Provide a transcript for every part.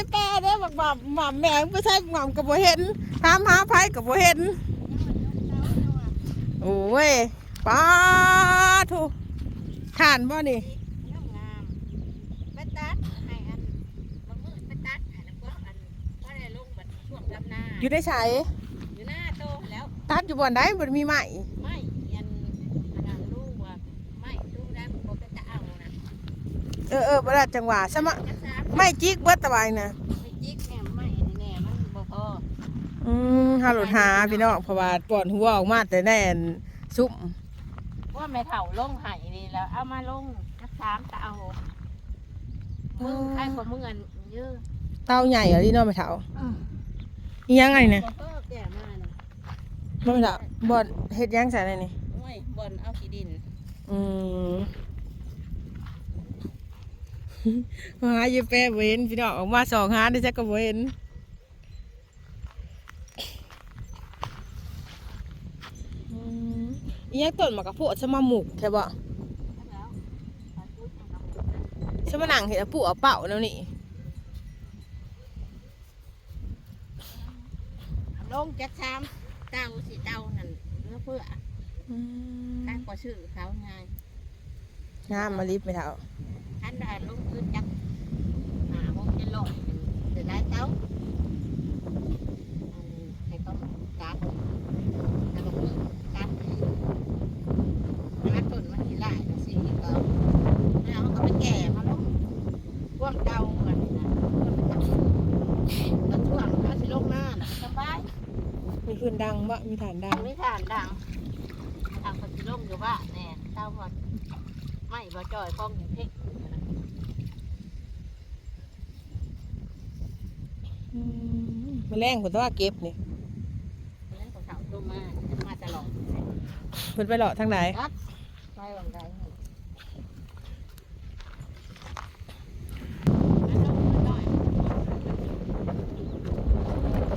ายแปรเด้อบักหม่ำหม่ำแมงไม่ใช่หม่ำกับบ่เห็นถามหาไผกับบ่เห็น โอ้ยป้าทุทานบ่นี่อยู่ได้ใช้อยู่หน้าโตแล้ว ตัดอยู่บ่อนได้บ่มีไม้ไม่ยันอันนั้นลูกว่าไม่ลูกได้บ่เป็นตะเอานะ เออเออบ่ได้จังหวะสมะจักสาม ไม่จิกเบิดตะไบน่ะไม่จิกแม่ไม่แน่มันบ่พออืมหาหลุดหาพี่น้องเพราะว่าปวดหัวออกมาแต่แน่นซุ่มว่าแม่เฒ่าลงให้นี่แล้ว เอามาลงจักสามตะเอามึงใครกว่ามึงอันเยอะเต้าใหญ่เหรอที่น้องไปเถาอีหยังไงเนี่ยบ่พอแก่มาน่ะน้องไปเถาบ่อนเฮ็ดหยังใส่ในนี่โอ้ยบ่อนเอาขี้ดิน อืม หาอยู่แปรบ่เห็นพี่น้องออกมาสองหาได้จักก็บ่เห็นอืมอีหยังต้นมะกะโพดสมาหมุกแท้บ่แล้วไปพูดทางน้ำสมานั่งเฮ็ดเอาปู่เอาเป่าแล้วนี่ลงจักสามเต้าสิเต้านั่นเพื่อเพื่ออืมการกว่าชื่อเขาไงงามมาลิฟไปเถา ท่านได้ลงพื้นจักหาโมงจะลอยเดี๋ยวได้เต้าอันให้ต้องการแล้วก็มีการการต้นมันทีไรสิก็แล้วมันก็ไปแก่มาลงร่วมเตาเหมือนนะแล้วช่วงเขาสิลงหน้าน่ะสบายมีพื้นดังบ่มีฐานดังไม่ทานดังทางคนสิลงอยู่ว่าแน่เต้าพอดไม่บ่จอยป้องอย่างเพ่ง อื มมาแรงผลว่าเก็บนี่เล่นของเขาลงมามาตลอดเพิ่นไปเลาะทางไหนไปวังใด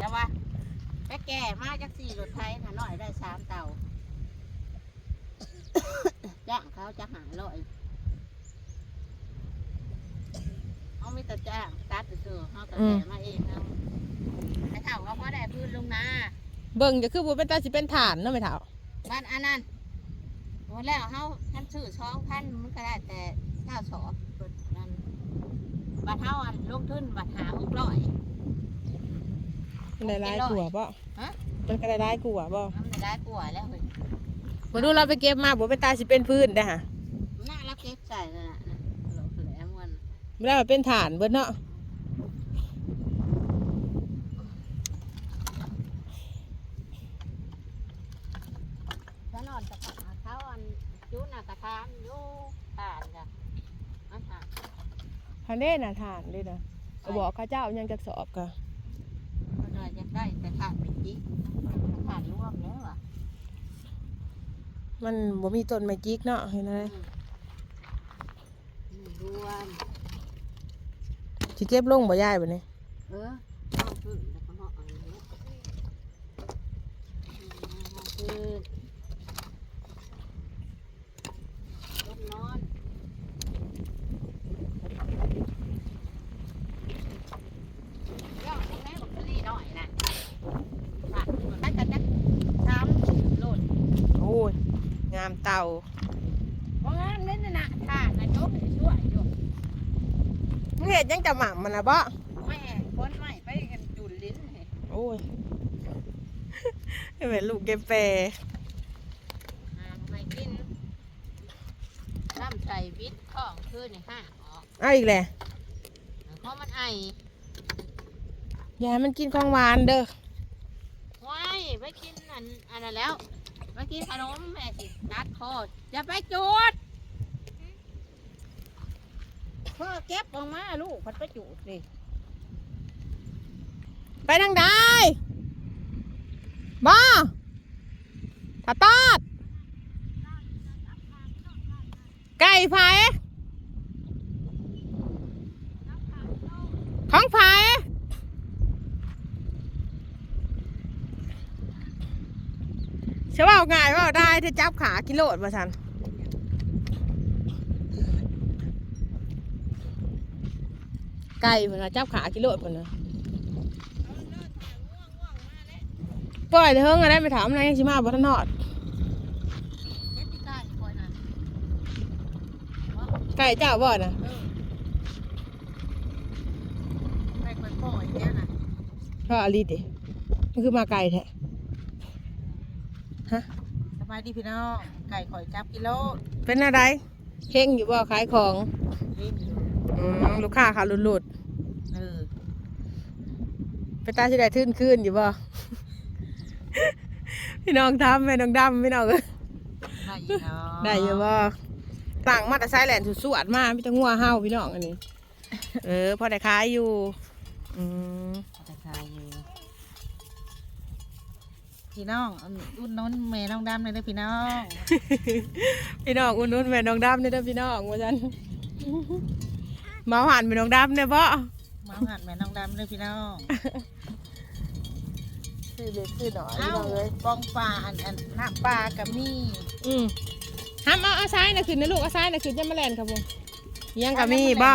แล้วว่าไปแก่มาจากสี่รถไทยน่ะน้อยได้สามเต่า จ้างเขาจะหาร้อยเขาไม่แต่จ้างตัดเสือเขาก็แก่มาเองเอาไอ้เท่าเขาพอได้พื้ นลงนาเบิ่งจะคือบ่เป็นตาสิเป็นฐานเนาะไม่เท่าบ้านอันนั้นหมดแล้วเขาท่านซื้อช่องพันมันก็ได้แต่เก้าสอบนั่นบัตรเท่าอันลงทุนบัตรหาหกร้อยเป็นได้ร้ายกลัวบ่ฮะเป็นก็ได้ร้ายกลัวบ่มันไม่ได้กลัวแล้วเฮ้ยบ่ดูเราไปเก็บมาบ่เป็นตาสิเป็นพื้นเด้อฮะมันน่ารักเก็บใส่เลยนะนะหลอกแหลมวันบ่ได้ว่าเป็นฐานเบิดเนาะ ถ้านอนตะขาเขาอันจุน่ะกระทามอยู่ทานจ้ะอันทาน คันเด้น่ะฐานเด้นะก็บอกข้าเจ้ายังจักสอบก็เขาเลยอยากได้แต่ทานเป็นจิกทานร่วมแล้วอะมันบ่มีต้นไม้จิกเนาะเห็นไหมอืมรวมสิเก็บลงบ่ยายบัดนี้เออเอาขึ้นแล้วก็เหาะเอันนี้เอาขึ้นรถนอนย่อตรงไหนบอกทะเลหน่อยนะผ่านถนนได้กันจักสามโลด โอ้ยงามเต่าเพราะงั้นนั่นน่ะนะท่านะจบให้ช่วยอยู่มึงเฮ็ดยังจะหม่ำมันน่ะบ่แม่คนใหม่ไปกันจุดลิ้นให้โอ้ยให้เป็นลูกเก็บแปรหาไม่กินน้ำใส่วิตของคืนในห้าออกเอาอีกแหละเพราะมันไออย่าให้มันกินของหวานเด้อ ไว้ไปกินอันอันนั้นแล้ว ไปกินขนมแม่สินัดคออย่าไปจูดพ่อเก็บออกมาลูกพัดไปจูดดิไปทางใดบ่ถ้าตอดไก่ไฟของไผเชื่อว่า ง่ายว่าได้ถ้าจับขากิโลดมาสันไก่เพิ่นน่ะจับขากิโลดเพิ่นน่ะปล่อยเถอะเฮิงอะได้ไปถามนายยังสิมาบ่ทันฮอดเฮ็ดที่ใต้คอยน่ะไก่เจ้าบ่น่ะเออไปคอยปล่อยเนี่ยน่ะก็อลีติมันคือมาไก่แท้ ฮะสบายดีพี่น้องไก่ข่อยจับกิโลเป็นอะไรเฮงอยู่บ่ขายของเล่นอยู่อืมลูกค้าขาหลุดเออๆไปตาสิได้ทื่นคืนอยู่บ่ พี่น้องทำแม่น้องดำพี่น้องเอ้ยได้อยู่เนาะได้อยู่บ่ต่างมาแต่ไซแลนด์สุดสวดมาพี่ตะงัวเฮาพี่น้องอันนี้ เออพอได้ขายอยู่อืม จะขายอยู่ พี่น้องอันรุ่นน้นแม่น้องดำเลยเด้อพี่น้อง พี่น้องอุ่นนุ่นแม่น้องดำนี่เด้อพี่น้องว่าจันเมาหันแม่น้องดำเนี่ยบ่มาหัดแม่น้องดำเลยพี่น้อง ซื้อเล็กซื้อหน่อยเอ้าพี่น้องเอ้ยปองปลาอันอันน้ำปลากับนี่อืมห้ามเอาเอาซ้ายนะขึ้นนะลูกเอาซ้ายนะขึ้นจะมาแลนครับผมยังกับมีบ่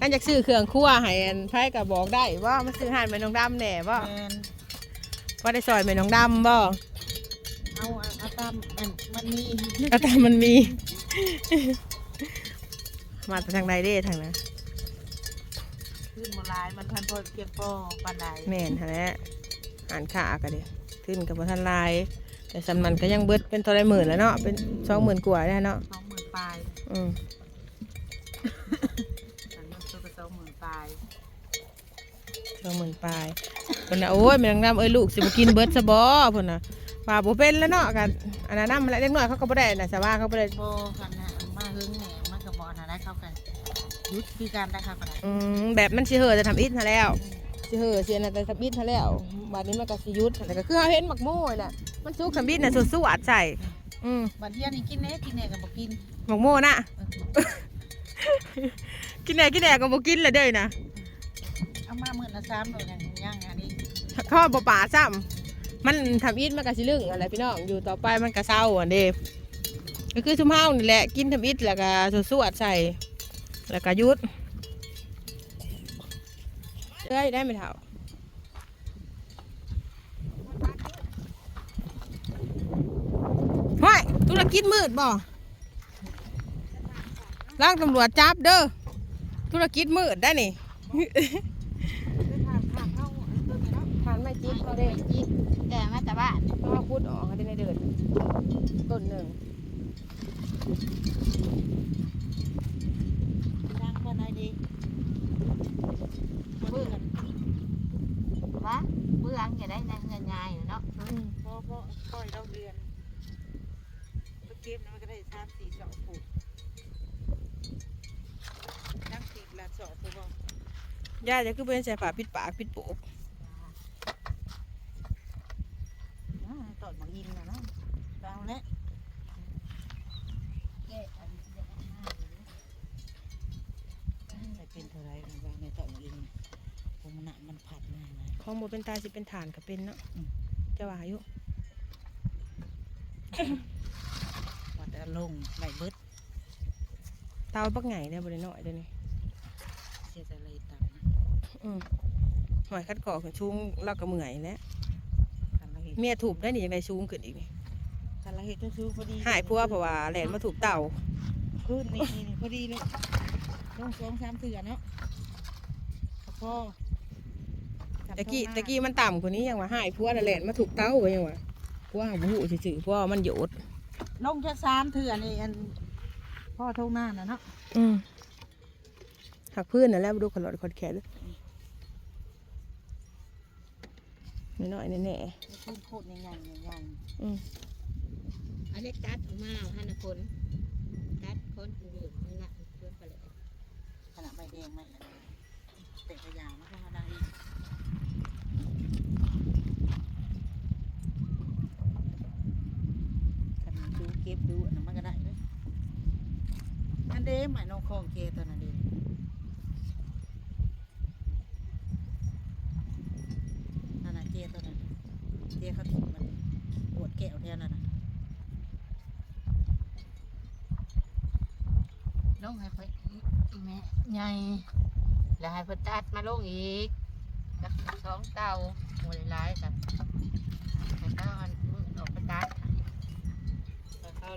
กันอยากซื้อเครื่องครัวให้อันไผก็บอกได้ว่ามาซื้อให้แม่น้องดำแหน่บ่แมน ว่าได้ซอยแม่น้องดำบ่เอาเอาเอาตามอันมันมีก็แต่มันมี มาจากทางใดเด้ทางนั้นขึ้นโบราณมันพันพอเพียงพอปานใดแม่นหั่นแหละอ่านขาก็ดิขึ้นกับบ่ทันลาย แต่สำนันก็ยังเบิดเป็นเท่าไรหมื่นแล้วเนาะเป็นสองหมื่นกว่าแล้วเนาะสองหมื่นปลายอืมอันนี้ตัวก็สองหมื่นปลายสองหมื่นปลาย เพิ่นน่ะโอ้ยแม่นางน้ำเอ้ยลูกสิบ่กินเบิดซะบ่เพิ่นน่ะว่าบ่เป็นแล้วเนาะกันอันนั้นนำแล้วเด็กน้อยเขาก็บ่ได้น่ะสว่าเขาบ่ได้โบกันนะมาหึงเนี่ยมันกับบอลนะได้เข้ากันยุดคือการได้เข้ากันอืมแบบมันสิเห่อจะทำอิฐมาแล้วสิเห่อสิอันนั้นจะทำอิฐมาแล้วบัดนี้มันก็สิหยุดแต่ก็คือเฮาเห็นหมักโม่น่ะมันสุกทำอิฐน่ะสวดๆใส่อืมบัดเที่ยนี่กินเน่กินเน่กับบอกกินหมักโม่น่ะ กินแหน่กินแหน่ก็บ่กินเลยเด้อนะเอามาหมื่นละสามหน่วยกันย่างอันนี้เขาบ่ป่าซ้ำมันทำอิฐมันก็สิลึงอะไรพี่น้องอยู่ต่อไปมันก็เศร้าอันเด้ก็คือชุมเฮานี่แหละกินทำอิฐแล้วก็สวดใส่แล้วก็ยุดเอ้ยได้ไหมเท่าห้อยธุรกิจมืดบ่ร่างตำรวจจับเด้อธุรกิจมืดได้นี่ ทานไม่จิ๊บเขาได้จิบแต่มาแต่บ้านต้องเอาพุดออกเขาได้ในเดินต้นหนึ่งดังเพื่อนอะไรดีเบื่อกันวะเบื้องอย่าได้ในเงินยายเนาะพอพอค่อยเราเดือนไปเก็บนะมันก็ได้สามสี่สองผูกนักติดละสองผูกย่าจะคือเป็นใส่ฝาปิดปากปิดปูก ตอดมาอินนะเนาะเอาละ แก้อันเด็กมากเลย แต่เป็นเท่าไรนะว่าในตอดมาอินผมมันหนักมันผัดมาก นะของโมเป็นตายสิเป็นฐานก็เป็นเนาะจะว่าอยู่ว่าแต่ลงไหลเบิดเตาบักไงได้บ่ได้น้อยเด้อนี่เสียใจเลยต่ำนะอืมหอยคัดก่อขึ้นชูงเราก็เมื่อยแล้วคันละเห็ดเมียถูกได้นี่ยังไงชูงขึ้นอีกนี่คันละเห็ดก็ซื้อพอดีหายพัวเพราะว่าแหลนมาถูกเต่าพื้นนี่นี่นี่พอดีเลยลงสองสามเถื่อเนาะพ่อ ตะกี้ตะกี้มันต่ำกว่านี้ยังว่าหายพัวน่ะแหลนมาถูกเต่าก็ยังว่าพัวหาบ่ฮู้ซื่อๆพัวมันโยดลงแค่สามเถื่อนี่อันพ่อเท่าหน้าน่ะเนาะอืมหักพื้นน่ะแล้วมาดูขลอดขอดแขนน้อยๆแน่พื้นโคตรใหญ่ๆใหญ่ๆอืมอันนี้ตัดออกมาหันคนตัดคนอยู่นั่นแหละเพื่อนไปเลยๆขนาดใบแดงไม่แต่กระยามันก็มาได้อีกคันมันดูเก็บดูอันนั้นมันก็ได้เลยอันเด้หมายน้องคองเกตัวนั้นเด้นั่นน่ะเกตัวนั้นเกเขาถิ่มมันปวดแก้วแทนนั่นน่ะลงให้ไปอีแม่ใหญ่แล้วให้เพิ่นตัดมาลงอีกกับสองเตาหมดหลายกันให้เขาอันมึงออกไปตัดแล้ว เขา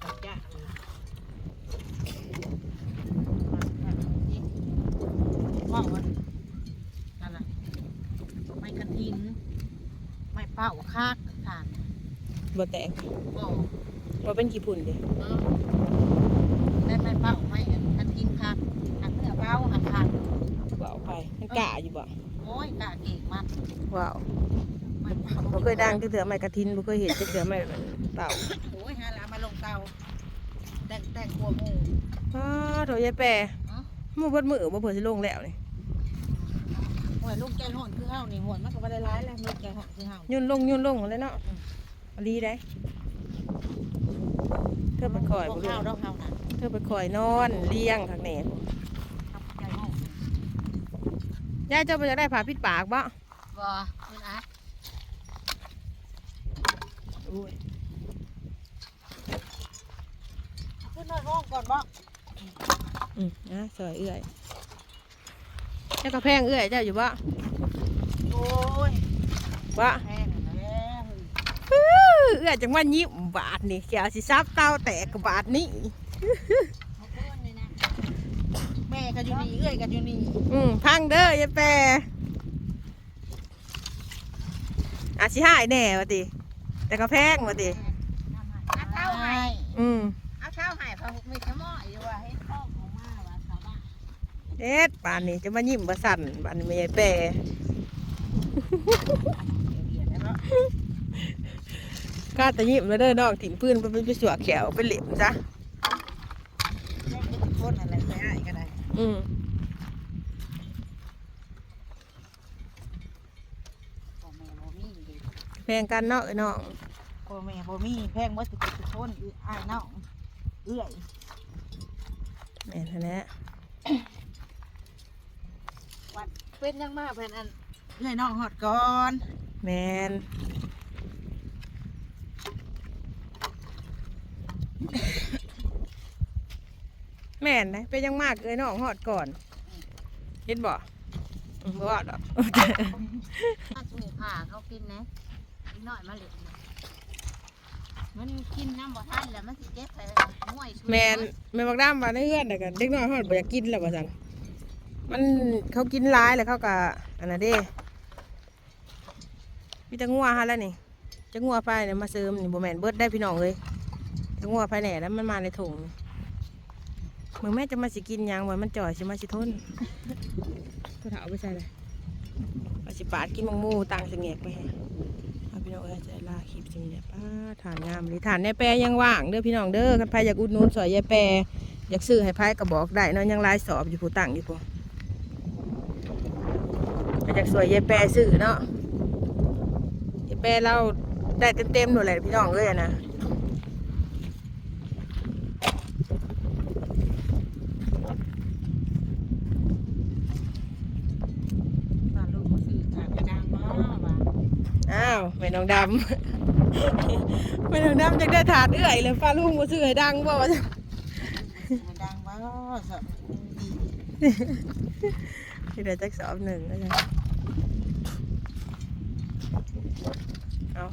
เขาจะว่าวันนั่นน่ะไม่กระทิน ไม่เป้าคากทานบ่แตกบ่บ่เป็นขี้พุ่นเด้เออไม่ไม่เป้าไม่กระทินคากหักเนื้อเป้าหักคากบ่เอาไปมันกะอยู่บ่โอ้ยกะเก่งมันว้าวไม่เป้าบ่เคยดังจักเทื่อไม้กระทินบ่เคยเห็นจักเทื่อไม้เป่า เตาแต่งแต่งหัวหมูอ้าโถยายแปรอ๋อหมู่เบิดมื้อบ่เพิ่นสิลงแล้วนี่โอ้ยลูกใจห่อนคือเฮานี่ห่อนมันก็บ่ได้ร้ายแล้วลูกใจห่อนคือเฮายุ่นลงยุ่นลงเลยเนาะอลีได้เธอไปคอยบ่บ่เฮาลูกดอกเฮาน่ะเธอไปคอยนอนเลี้ยงทางแหนใจห่อนยายเจ้าไปจะได้ผ่าพิษปากบ่บ่คุณอาอุ้ย ขึ้นนอนห้องก่อนบ่อืมนะสวยเอื้อยเจ้ากระแพงเอื้อยเจ้าอยู่บ่โอ้ยบ่แพงแล้วอื้อเอื้อยจังว่ายิ้มบาทนี่แกวสิซับเต้าแตกกับบาทนี่แม่ก็อยู่นี่เอื้อยก็อยู่นี่อืมพังเด้อยายแปรอาสิหายแน่วะติแต่กระแพงวะติเอาเท้าให้อืม เด็ดป่านนี้จะมายิ้มบ่สั่นป่านนี้ไม่ยายแปรเดี๋ยวแล้วเนาะกล้าแต่ยิ้มแล้วเด้อน้องถิ่มปืนไปไปไปสวกแขวไปเหลี่ยมซะแม่เป็นคนอะไรไม่ให้ก็ได้อืมพ่อแม่บ่มีดิแพงกันเนาะเอ้ยน้องพ่อแม่บ่มีแพงหมดทุกทุกคนอืออ้ายน้องเอื้อย แม่นแท้เป็นยังมาเพิ่นอันเอื้อยน้องฮอดก่อนแมนแม่นนะเป็นยังมากเอ้ยน้องหอดก่อนเห็นบ่อืมบ่ว่าดอกถ้าสูผ่าเขากินนะนิดหน่อยมาเหล็กนะ มันกินน้ำบ่ทันแล้วมันสิเจ็บไปม่วยแมนแม่บักด้ามว่าในเฮือนน่ะกันเด็กน้อยฮอดบ่อยากกินแล้วว่าซั่นมันเขากินหลายแล้วเขาก็อันนั้นเด้มีแต่งัวหาแล้วนี่จะงัวไปเนี่ยมาเสริมนี่บ่แม่นเบิดได้พี่น้องเอ้ยจะงัวไปแหน่แล้วมันมาในถุงมึงแม่จะมาสิกินยังว่ามันจ่อยสิมาสิทนตัวเถาเอาไปใส่เลยเอาสิปาดกินมังมูตังสิแงกไปให้ เอาพี่น้องเอ้ยจะลาคลิปสิเนี่ยป้าฐานงามเลยฐานในแปรยังว่างเด้อพี่น้องเด้อคันไผอยากอุดหนุนสอยยายแปรอยากซื้อให้ไผก็บอกได้เนาะยังไลายสอบอยู่ผู้ตั้งอยู่ผู้อยากสวยยายแปรซื้อเนาะยายแปรเราได้เต็มๆหมดเลยพี่น้องเอ้ยนะ ตอนลูกมาซื้อขายกระดังมาว่า อ้าวแม่น้องดำ แม่น้องดำจะได้ถาดเอื่อยเลยฟ้าลุงมาซื้อให้ดังบ่วะดังมาสับดีได้จักสอบหนึ่งนะจะเอา